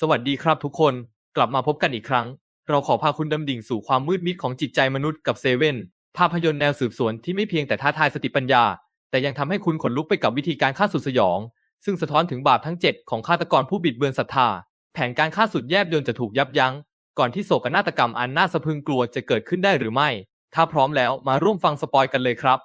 สวัสดีครับทุกคน กลับมาพบกันอีกครั้ง เราขอพาคุณดำดิ่งสู่ความมืดมิดของจิตใจมนุษย์กับเซเว่นภาพยนตร์แนวสืบสวนที่ไม่เพียงแต่ท้าทายสติปัญญา แต่ยังทำให้คุณขนลุกไปกับวิธีการฆ่าสุดสยอง ซึ่งสะท้อนถึงบาปทั้ง 7 ของฆาตกรผู้บิดเบือนศรัทธา แผนการฆ่าสุดแยบยลจะถูกยับยั้ง ก่อนที่โศกนาฏกรรมอันน่าสะพรึงกลัวจะเกิดขึ้นได้หรือไม่ ถ้าพร้อมแล้วมาร่วมฟังสปอยกันเลยครับ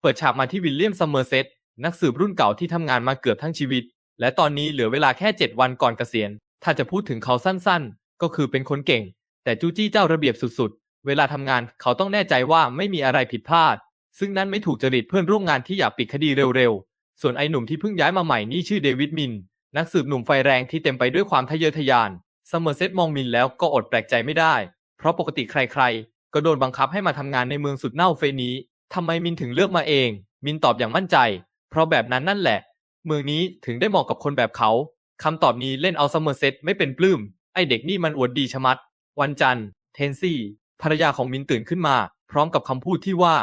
เปิดฉากมาที่วิลเลียมซัมเมอร์เซต นักสืบรุ่นเก่าที่ทำงานมาเกือบทั้งชีวิต และตอนนี้เหลือเวลาแค่ 7 วันก่อนเกษียณ ถ้าจะพูดถึงเขาสั้นๆ ก็คือเป็นคนเก่ง แต่จู้จี้เจ้าระเบียบสุดๆ เวลาทำงานเขาต้องแน่ใจว่าไม่มีอะไรผิดพลาด ซึ่งนั่นไม่ถูกจริตเพื่อนร่วมงานที่อยากปิดคดีเร็วๆ ส่วนไอ้หนุ่มที่เพิ่งย้ายมาใหม่นี่ชื่อเดวิดมิน นักสืบหนุ่มไฟแรงที่เต็มไปด้วยความทะเยอทะยานซัมเมอร์เซตมองมินแล้วก็อดแปลกใจไม่ได้ เพราะปกติใครๆ ก็โดนบังคับให้มาทำงานในเมืองสุดเน่าเฟนี้ทำไมมินถึงเลือกมาเอง มินตอบอย่างมั่นใจ เพราะแบบนั้นนั่นแหละ เมืองนี้ถึงได้เหมาะกับคนแบบเขาคำตอบนี้เล่นเอาซัมเมอร์เซตไม่เป็นปลื้ม ไอเด็กนี่มันอวดดีชะมัด วันจันทร์ เทนซี่ ภรรยาของมินตื่นขึ้นมา พร้อมกับคำพูดที่ว่า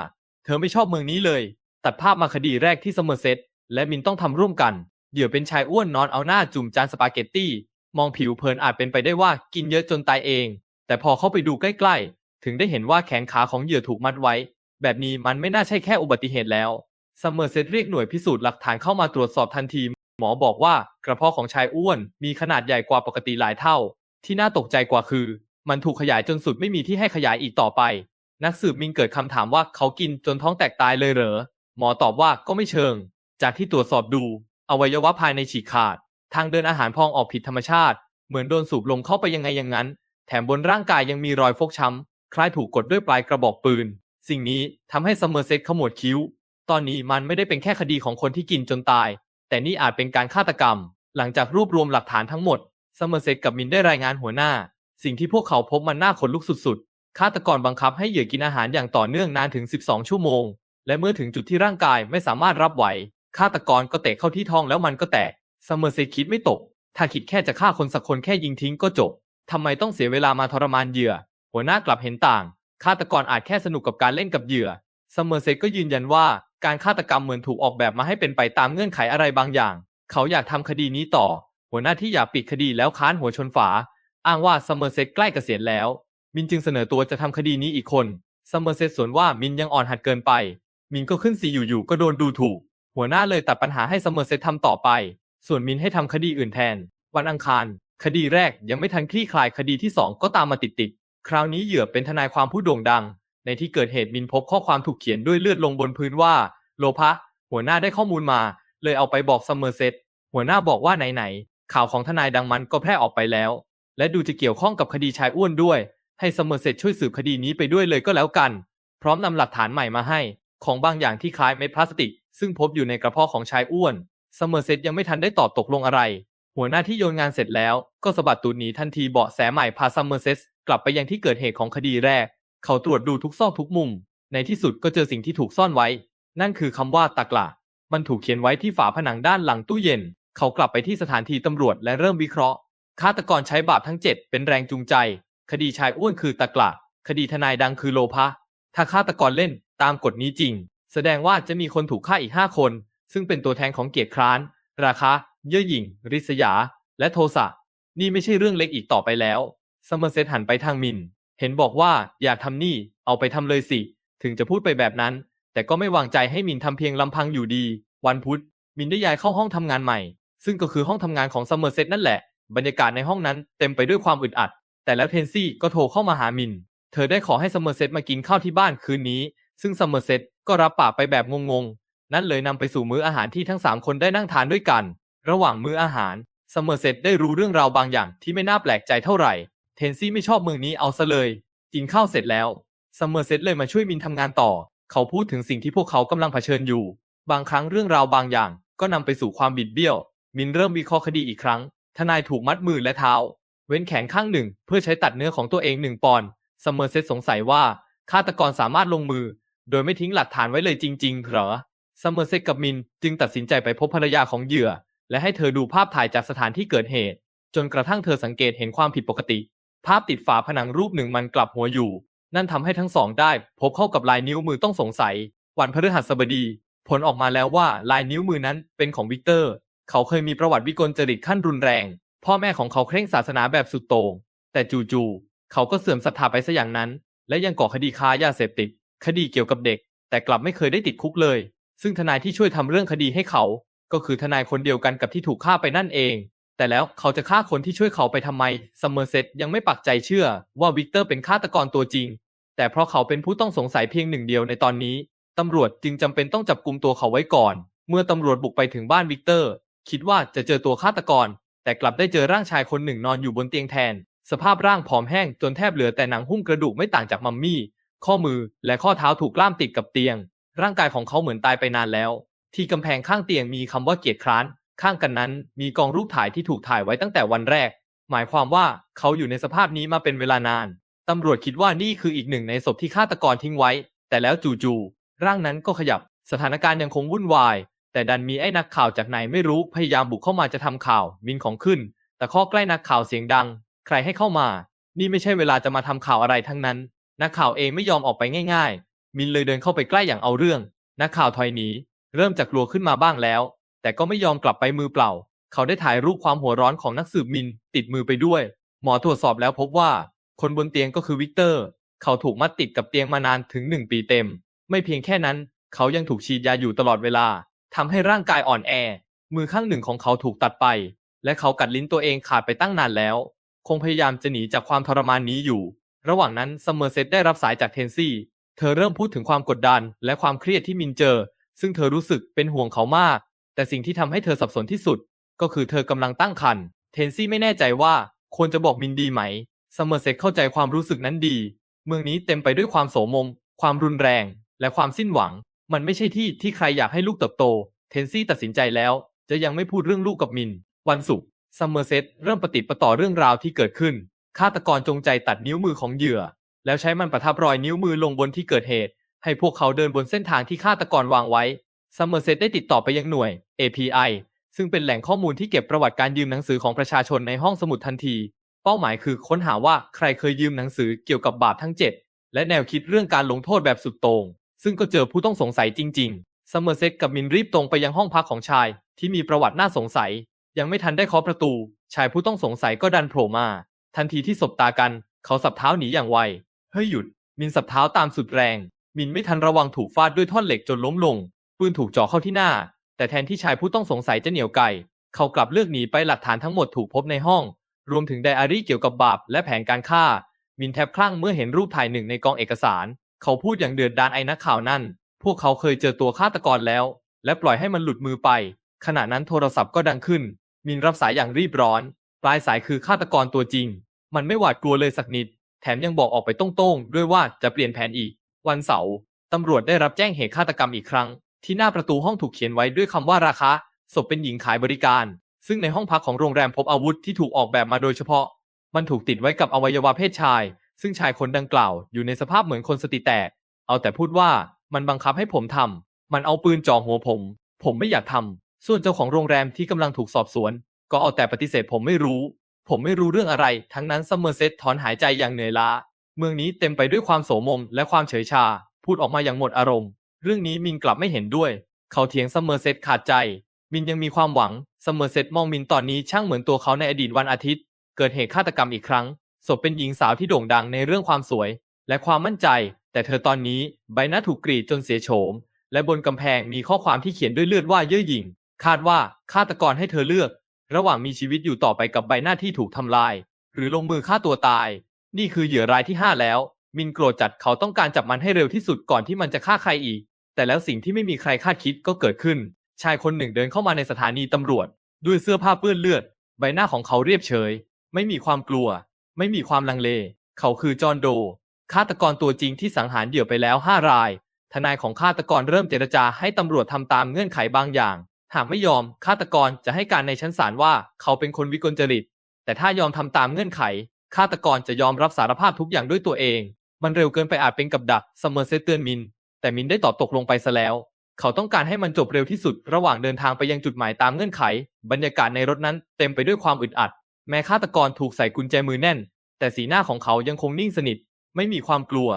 เธอไม่ชอบเมืองนี้เลย ตัดภาพมาคดีแรกที่ซัมเมอร์เซตและมินต้องทำร่วมกันเหยื่อเป็นชายอ้วนนอนเอาหน้าจุ่มจานสปาเกตตี้ มองผิวเผินอาจเป็นไปได้ว่ากินเยอะจนตายเอง แต่พอเข้าไปดูใกล้ๆ ถึงได้เห็นว่าแขนขาของเหยื่อถูกมัดไว้ แบบนี้มันไม่น่าใช่แค่อุบัติเหตุแล้ว ซัมเมอร์เซตเรียกหน่วยพิสูจน์หลักฐานเข้ามาตรวจสอบทันที หมอบอกว่ากระเพาะของชายอ้วน มีขนาดใหญ่กว่าปกติหลายเท่า ที่น่าตกใจกว่าคือ มันถูกขยายจนสุดไม่มีที่ให้ขยายอีกต่อไป นักสืบมินเกิดคำถามว่าเขากินจนท้องแตกตายเลยเหรอ หมอตอบว่าก็ไม่เชิง จากที่ตรวจสอบดู อวัยวะภายในฉีกขาด ทางเดินอาหารพองออกผิดธรรมชาติ เหมือนโดนสูบลมเข้าไปยังไงอย่างนั้น แถมบนร่างกายยังมีรอยฟกช้ำคล้ายถูกกดด้วยปลายกระบอกปืน สิ่งนี้ทำให้ซัมเมอร์เซตขมวดคิ้ว ตอนนี้มันไม่ได้เป็นแค่คดีของคนที่กินจนตาย แต่นี่อาจเป็นการฆาตกรรม หลังจากรวบรวมหลักฐานทั้งหมดซัมเมอร์เซตกับมินได้รายงานหัวหน้า สิ่งที่พวกเขาพบมันน่าขนลุกสุดๆฆาตกรบังคับให้เหยื่อกินอาหารอย่างต่อเนื่องนานถึง 12 ชั่วโมง และเมื่อถึงจุดที่ร่างกายไม่สามารถรับไหวฆาตกรก็เตะเข้าที่ท้องแล้วมันก็แตกซัมเมอร์เซตคิดไม่ตก ถ้าคิดแค่จะฆ่าคนสักคนแค่ยิงทิ้งก็จบทำไมต้องเสียเวลามาทรมานเหยื่อ หัวหน้ากลับเห็นต่างฆาตกรอาจแค่สนุกกับการเล่นกับเหยื่อซัมเมอร์เซตก็ยืนยันว่า การฆาตกรรมเหมือนถูกออกแบบมาให้เป็นไปตามเงื่อนไขอะไรบางอย่าง เขาอยากทำคดีนี้ต่อ หัวหน้าที่อยากปิดคดีแล้วค้านหัวชนฝา อ้างว่าซัมเมอร์เซตใกล้เกษียณแล้ว มินจึงเสนอตัวจะทำคดีนี้อีกคนซัมเมอร์เซตสวนว่ามินยังอ่อนหัดเกินไป มินก็ขึ้นสีอยู่ๆก็โดนดูถูก หัวหน้าเลยตัดปัญหาให้ซัมเมอร์เซตทำต่อไป ส่วนมินให้ทำคดีอื่นแทน วันอังคาร คดีแรกยังไม่ทันคลี่คลายคดีที่สองก็ตามมาติดๆคราวนี้เหยื่อเป็นทนายความผู้โด่งดัง ในที่เกิดเหตุมินพบข้อความถูกเขียนด้วยเลือดลงบนพื้นว่า โลภะหัวหน้าได้ข้อมูลมา เลยเอาไปบอกซัมเมอร์เซตหัวหน้าบอกว่าไหนๆข่าวของทนายดังมันก็แพร่ออกไปแล้ว และดูจะเกี่ยวข้องกับคดีชายอ้วนด้วย ให้ซัมเมอร์เซตช่วยสืบคดีนี้ไปด้วยเลยก็แล้วกัน พร้อมนำหลักฐานใหม่มาให้ ของบางอย่างที่คล้ายเม็ดพลาสติก ซึ่งพบอยู่ในกระเพาะของชายอ้วนซัมเมอร์เซตยังไม่ทันได้ตอบตกลงอะไร หัวหน้าที่โยนงานเสร็จแล้ว ก็สะบัดตูดหนีทันทีเบาะแสใหม่พาซัมเมอร์เซตกลับไปยังที่เกิดเหตุของคดีแรก เขาตรวจดูทุกซอกทุกมุม ในที่สุดก็เจอสิ่งที่ถูกซ่อนไว้ นั่นคือคำว่าตะกละมันถูกเขียนไว้ที่ฝาผนังด้านหลังตู้เย็น เขากลับไปที่สถานที่ตำรวจและเริ่มวิเคราะห์ ฆาตกรใช้บาปทั้ง 7 เป็นแรงจูงใจ คดีชายอ้วนคือตะกละคดีทนายดังคือโลภะ ถ้าฆาตกรเล่นตามกฎนี้จริง แสดงว่าจะมีคนถูกฆ่าอีก 5 คน ซึ่งเป็นตัวแทนของเกียรติคร้าน ราคะเย่อหยิ่ง ริษยา และโทสะ นี่ไม่ใช่เรื่องเล็กอีกต่อไปแล้วซัมเมอร์เซตหันไปทางมิน เห็นบอกว่าอยากทำนี่ เอาไปทำเลยสิ ถึงจะพูดไปแบบนั้น แต่ก็ไม่วางใจให้มินทำเพียงลำพังอยู่ดี วันพุธ มินได้ย้ายเข้าห้องทำงานใหม่ ซึ่งก็คือห้องทำงานของซัมเมอร์เซตนั่นแหละ บรรยากาศในห้องนั้นเต็มไปด้วยความอึดอัด แต่แล้วเทนซี่ก็โทรเข้ามาหามิน เธอได้ขอให้ซัมเมอร์เซตมากินข้าวที่บ้านคืนนี้ ซึ่งซัมเมอร์เซตก็รับปากไปแบบงงๆ นั่นเลยนำไปสู่มื้ออาหารที่ทั้งสามคนได้นั่งทานด้วยกัน ระหว่างมื้ออาหารซัมเมอร์เซตได้รู้เรื่องราวบางอย่างที่ไม่น่าแปลกใจเท่าไหร่ เทนซี่ไม่ชอบเมืองนี้เอาซะเลย กินข้าวเสร็จแล้วซัมเมอร์เซตเลยมาช่วยมินทำงานต่อ เขาพูดถึงสิ่งที่พวกเขากำลังเผชิญอยู่ บางครั้งเรื่องราวบางอย่าง ก็นำไปสู่ความบิดเบี้ยว มินเริ่มวิเคราะห์คดีอีกครั้ง ทนายถูกมัดมือและเท้า เว้นแขนข้างหนึ่ง เพื่อใช้ตัดเนื้อของตัวเองหนึ่งปอนด์ซัมเมอร์เซตสงสัยว่าฆาตกรสามารถลงมือ โดยไม่ทิ้งหลักฐานไว้เลยจริง ๆ เหรอซัมเมอร์เซตกับมินจึงตัดสินใจไปพบภรรยาของเหยื่อ และให้เธอดูภาพถ่ายจากสถานที่เกิดเหตุ จนกระทั่งเธอสังเกตเห็นความผิดปกติ ภาพติดฝาผนังรูปหนึ่งมันกลับหัวอยู่ นั่นทำให้ทั้งสองได้พบเข้ากับลายนิ้วมือต้องสงสัย วันพฤหัสบดี ผลออกมาแล้วว่าลายนิ้วมือนั้นเป็นของวิกเตอร์ เขาเคยมีประวัติวิกลจริตขั้นรุนแรง พ่อแม่ของเขาเคร่งศาสนาแบบสุดโต่งแต่จู่ๆเขาก็เสื่อมศรัทธาไปซะอย่างนั้น และยังก่อคดีค้ายาเสพติด คดีเกี่ยวกับเด็ก แต่กลับไม่เคยได้ติดคุกเลย ซึ่งทนายที่ช่วยทำเรื่องคดีให้เขา ก็คือทนายคนเดียวกันกับที่ถูกฆ่าไปนั่นเอง แต่แล้วเขาจะฆ่าคนที่ช่วยเขาไปทำไมซัมเมอร์เซตยังไม่ปักใจเชื่อว่าวิกเตอร์เป็นฆาตกรตัวจริง แต่เพราะเขาเป็นผู้ต้องสงสัยเพียงหนึ่งเดียวในตอนนี้ตำรวจจึงจำเป็นต้องจับกลุ่มตัวเขาไว้ก่อน เมื่อตำรวจบุกไปถึงบ้านวิกเตอร์ คิดว่าจะเจอตัวฆาตกร แต่กลับได้เจอร่างชายคนหนึ่งนอนอยู่บนเตียงแทน สภาพร่างผอมแห้งจนแทบเหลือแต่หนังหุ้มกระดูกไม่ต่างจากมัมมี่ ข้อมือและข้อเท้าถูกล่ามติดกับเตียง ร่างกายของเขาเหมือนตายไปนานแล้ว ที่กำแพงข้างเตียงมีคำว่าเกียรติคร้าน ข้างกันนั้นมีกองรูปถ่ายที่ถูกถ่ายไว้ตั้งแต่วันแรก หมายความว่าเขาอยู่ในสภาพนี้มาเป็นเวลานาน ตำรวจคิดว่านี่คืออีกหนึ่งในศพที่ฆาตกรทิ้งไว้ แต่แล้วจู่ๆร่างนั้นก็ขยับ สถานการณ์ยังคงวุ่นวาย แต่ดันมีไอ้นักข่าวจากไหนไม่รู้พยายามบุกเข้ามาจะทำข่าวมินของขึ้น แต่ข้อใกล้นักข่าวเสียงดัง ใครให้เข้ามา นี่ไม่ใช่เวลาจะมาทำข่าวอะไรทั้งนั้น นักข่าวเองไม่ยอมออกไปง่าย ๆ มินเลยเดินเข้าไปใกล้อย่างเอาเรื่อง นักข่าวถอยหนีเริ่มจากกลัวขึ้นมาบ้างแล้ว แต่ก็ไม่ยอมกลับไปมือเปล่า เขาได้ถ่ายรูปความหัวร้อนของนักสืบมิน ติดมือไปด้วย หมอตรวจสอบแล้วพบว่า คนบนเตียงก็คือวิกเตอร์ เขาถูกมัดติดกับเตียงมานานถึงหนึ่งปีเต็ม ไม่เพียงแค่นั้น เขายังถูกฉีดยาอยู่ตลอดเวลาทำให้ร่างกายอ่อนแอ มือข้างหนึ่งของเขาถูกตัดไป และเขากัดลิ้นตัวเองขาดไปตั้งนานแล้ว คงพยายามจะหนีจากความทรมานนี้อยู่ ระหว่างนั้นซัมเมอร์เซตได้รับสายจากเทนซี่ เธอเริ่มพูดถึงความกดดัน และความเครียดที่มินเจอ ซึ่งเธอรู้สึกเป็นห่วงเขามาก แต่สิ่งที่ทำให้เธอสับสนที่สุด ก็คือเธอกำลังตั้งครรภ์เทนซี่ไม่แน่ใจว่าควรจะบอกมินดีไหมซัมเมอร์เซตเข้าใจความรู้สึกนั้นดี เมืองนี้เต็มไปด้วยความโสมม ความรุนแรง และความสิ้นหวัง มันไม่ใช่ที่ที่ใครอยากให้ลูกเติบโต เทนซี่ตัดสินใจแล้ว จะยังไม่พูดเรื่องลูกกับมิน วันศุกร์ซัมเมอร์เซตเริ่มปฏิประต่อเรื่องราวที่เกิดขึ้น ฆาตกรจงใจตัดนิ้วมือของเหยื่อ แล้วใช้มันประทับรอยนิ้วมือลงบนที่เกิดเหตุ ให้พวกเขาเดินบนเส้นทางที่ฆาตกรวางไว้ ซัมเมอร์เซตได้ติดต่อไปยังหน่วย API ซึ่งเป็นแหล่งข้อมูลที่เก็บประวัติการยืมหนังสือของประชาชนในห้องสมุดทันที เป้าหมายคือค้นหาว่าใครเคยยืมหนังสือเกี่ยวกับบาปทั้ง 7 และแนวคิดเรื่องการลงโทษแบบสุดโต่ง ซึ่งก็เจอผู้ต้องสงสัยจริงๆซัมเมอร์เซตกับมินรีบตรงไปยังห้องพักของชาย ที่มีประวัติน่าสงสัย ยังไม่ทันได้เคาะประตู ชายผู้ต้องสงสัยก็ดันโผล่มา ทันทีที่สบตากัน เขาสับเท้าหนีอย่างไว เฮ้ยหยุด มินสับเท้าตามสุดแรง มินไม่ทันระวังถูกฟาดด้วยท่อนเหล็กจนล้มลง ปืนถูกจ่อเข้าที่หน้า แต่แทนที่ชายผู้ต้องสงสัยจะเหนียวไกเขากลับเลือกหนีไปหลักฐานทั้งหมดถูกพบในห้อง รวมถึงไดอารี่เกี่ยวกับบาปและแผนการฆ่า มินแทบคลั่งเมื่อเห็นรูปถ่ายหนึ่งในกองเอกสาร เขาพูดอย่างเดือดดาลไอ้นักข่าวนั่น พวกเขาเคยเจอตัวฆาตกรแล้ว และปล่อยให้มันหลุดมือไป ขณะนั้นโทรศัพท์ก็ดังขึ้น มินรับสายอย่างรีบร้อน ปลายสายคือฆาตกรตัวจริง มันไม่หวาดกลัวเลยสักนิด แถมยังบอกออกไปตรงๆ ด้วยว่าจะเปลี่ยนแผนอีก วันเสาร์ตำรวจได้รับแจ้งเหตุฆาตกรรมอีกครั้ง ที่หน้าประตูห้องถูกเขียนไว้ด้วยคำว่าราคาศพเป็นหญิงขายบริการ ซึ่งในห้องพักของโรงแรมพบอาวุธที่ถูกออกแบบมาโดยเฉพาะ มันถูกติดไว้กับอวัยวะเพศชาย ซึ่งชายคนดังกล่าวอยู่ในสภาพเหมือนคนสติแตก เอาแต่พูดว่ามันบังคับให้ผมทำ มันเอาปืนจ่อหัวผม ผมไม่อยากทำ ส่วนเจ้าของโรงแรมที่กำลังถูกสอบสวน ก็เอาแต่ปฏิเสธผมไม่รู้ ผมไม่รู้เรื่องอะไร ทั้งนั้นซัมเมอร์เซตถอนหายใจอย่างเหนื่อยล้า เมืองนี้เต็มไปด้วยความโสมมและความเฉยชา พูดออกมาอย่างหมดอารมณ์ เรื่องนี้มินกลับไม่เห็นด้วย เขาเถียงซัมเมอร์เซตขาดใจ มินยังมีความหวังซัมเมอร์เซตมองมินตอนนี้ช่างเหมือนตัวเขาในอดีตวันอาทิตย์ เกิดเหตุฆาตกรรมอีกครั้งศพเป็นหญิงสาวที่โด่งดังในเรื่องความสวย และความมั่นใจ แต่เธอตอนนี้ใบหน้าถูกกรีดจนเสียโฉม และบนกำแพงมีข้อความที่เขียนด้วยเลือดว่าเย่อหยิ่ง คาดว่าฆาตกรให้เธอเลือก ระหว่างมีชีวิตอยู่ต่อไปกับใบหน้าที่ถูกทำลาย หรือลงมือฆ่าตัวตาย นี่คือเหยื่อรายที่ 5 แล้ว มินโกรธจัดเขาต้องการจับมันให้เร็วที่สุดก่อนที่มันจะฆ่าใครอีก แต่แล้วสิ่งที่ไม่มีใครคาดคิดก็เกิดขึ้น ชายคนหนึ่งเดินเข้ามาในสถานีตำรวจ ด้วยเสื้อผ้าเปื้อนเลือด ใบหน้าของเขาเรียบเฉย ไม่มีความกลัว ไม่มีความลังเล เขาคือจอห์นโด ฆาตกรตัวจริงที่สังหารเดี่ยวไปแล้ว5ราย ทนายของฆาตกรเริ่มเจรจาให้ตำรวจทำตามเงื่อนไขบางอย่าง หากไม่ยอมฆาตกรจะให้การในชั้นศาลว่าเขาเป็นคนวิกลจริต แต่ถ้ายอมทำตามเงื่อนไขฆาตกรจะยอมรับสารภาพทุกอย่างด้วยตัวเอง มันเร็วเกินไปอาจเป็นกับดักซัมอร์เซตเตือนมิน แต่มินได้ตอบตกลงไปซะแล้ว เขาต้องการให้มันจบเร็วที่สุดระหว่างเดินทางไปยังจุดหมายตามเงื่อนไข บรรยากาศในรถนั้นเต็มไปด้วยความอึดอัด แม้ฆาตกรถูกใส่กุญแจมือแน่น แต่สีหน้าของเขายังคงนิ่งสนิท ไม่มีความกลัว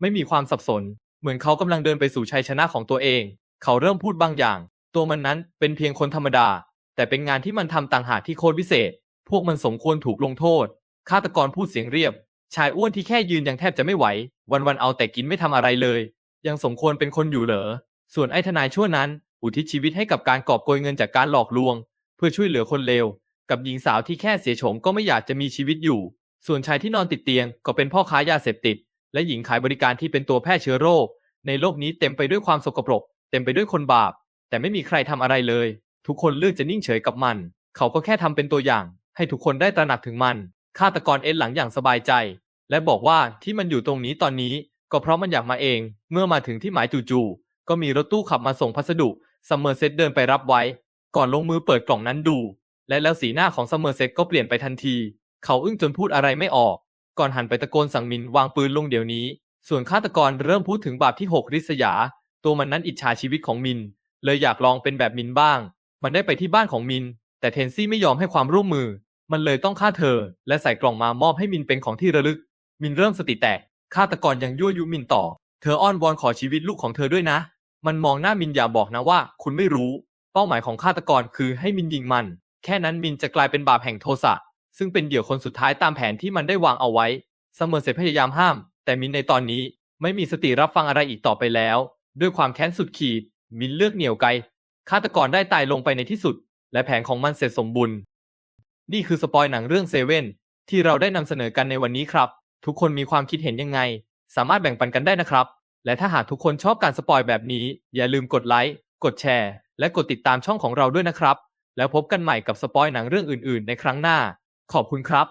ไม่มีความสับสน เหมือนเขากำลังเดินไปสู่ชัยชนะของตัวเอง เขาเริ่มพูดบางอย่าง ตัวมันนั้นเป็นเพียงคนธรรมดา แต่เป็นงานที่มันทำต่างหากที่โคตรพิเศษ พวกมันสมควรถูกลงโทษฆาตกรพูดเสียงเรียบ ชายอ้วนที่แค่ยืนยังแทบจะไม่ไหว วันๆเอาแต่กินไม่ทำอะไรเลย ยังสมควรเป็นคนอยู่เหรอ ส่วนไอ้ทนายชั่วนั้น อุทิศชีวิตให้กับการกอบโกยเงินจากการหลอกลวง เพื่อช่วยเหลือคนเลว กับหญิงสาวที่แค่เสียโฉมก็ไม่อยากจะมีชีวิตอยู่ ส่วนชายที่นอนติดเตียงก็เป็นพ่อค้ายาเสพติด และหญิงขายบริการที่เป็นตัวแพร่เชื้อโรค ในโลกนี้เต็มไปด้วยความสกปรก เต็มไปด้วยคนบาป แต่ไม่มีใครทำอะไรเลย ทุกคนเลือกจะนิ่งเฉยกับมัน เขาก็แค่ทำเป็นตัวอย่าง ให้ทุกคนได้ตระหนักถึงมันฆาตกรเอ็นหลังอย่างสบายใจ และบอกว่าที่มันอยู่ตรงนี้ตอนนี้ ก็เพราะมันอยากมาเอง เมื่อมาถึงที่หมายจู่ๆก็มีรถตู้ขับมาส่งพัสดุซัมเมอร์เซตเดินไปรับไว้ ก่อนลงมือเปิดกล่องนั้นดู และแล้วสีหน้าของซัมเมอร์เซตก็เปลี่ยนไปทันที เขาอึ้งจนพูดอะไรไม่ออก ก่อนหันไปตะโกนสั่งมินวางปืนลงเดี๋ยวนี้ ส่วนฆาตกรเริ่มพูดถึงบาปที่หกริษยา ตัวมันนั้นอิจฉาชีวิตของมิน เลยอยากลองเป็นแบบมินบ้าง มันได้ไปที่บ้านของมิน แต่เทนซี่ไม่ยอมให้ความร่วมมือ มันเลยต้องฆ่าเธอ และใส่กล่องมามอบให้มินเป็นของที่ระลึก มินเริ่มสติแตก ฆาตกรยังยั่วยุมินต่อ เธออ้อนวอนขอชีวิตลูกของเธอด้วยนะ มันมองหน้ามินอย่าบอกนะว่า คุณไม่รู้ เป้าหมายของฆาตกรคือให้มินยิงมัน แค่นั้นมินจะกลายเป็นบาปแห่งโทสะ ซึ่งเป็นเหยื่อคนสุดท้ายตามแผนที่มันได้วางเอาไว้ เสมอเสร็จพยายามห้าม แต่มินในตอนนี้ไม่มีสติรับฟังอะไรอีกต่อไปแล้ว ด้วยความแค้นสุดขีด มินเลือกเหนี่ยวไก ฆาตกรได้ตายลงไปในที่สุด และแผนของมันเสร็จสมบูรณ์ นี่คือสปอยหนังเรื่องเซเว่นที่เราได้นำเสนอกันในวันนี้ครับ ทุกคนมีความคิดเห็นยังไง สามารถแบ่งปันกันได้นะครับ และถ้าหากทุกคนชอบการสปอยแบบนี้ อย่าลืมกดไลค์ กดแชร์ และกดติดตามช่องของเราด้วยนะครับ แล้วพบกันใหม่กับสปอยหนังเรื่องอื่น ๆ ในครั้งหน้า ขอบคุณครับ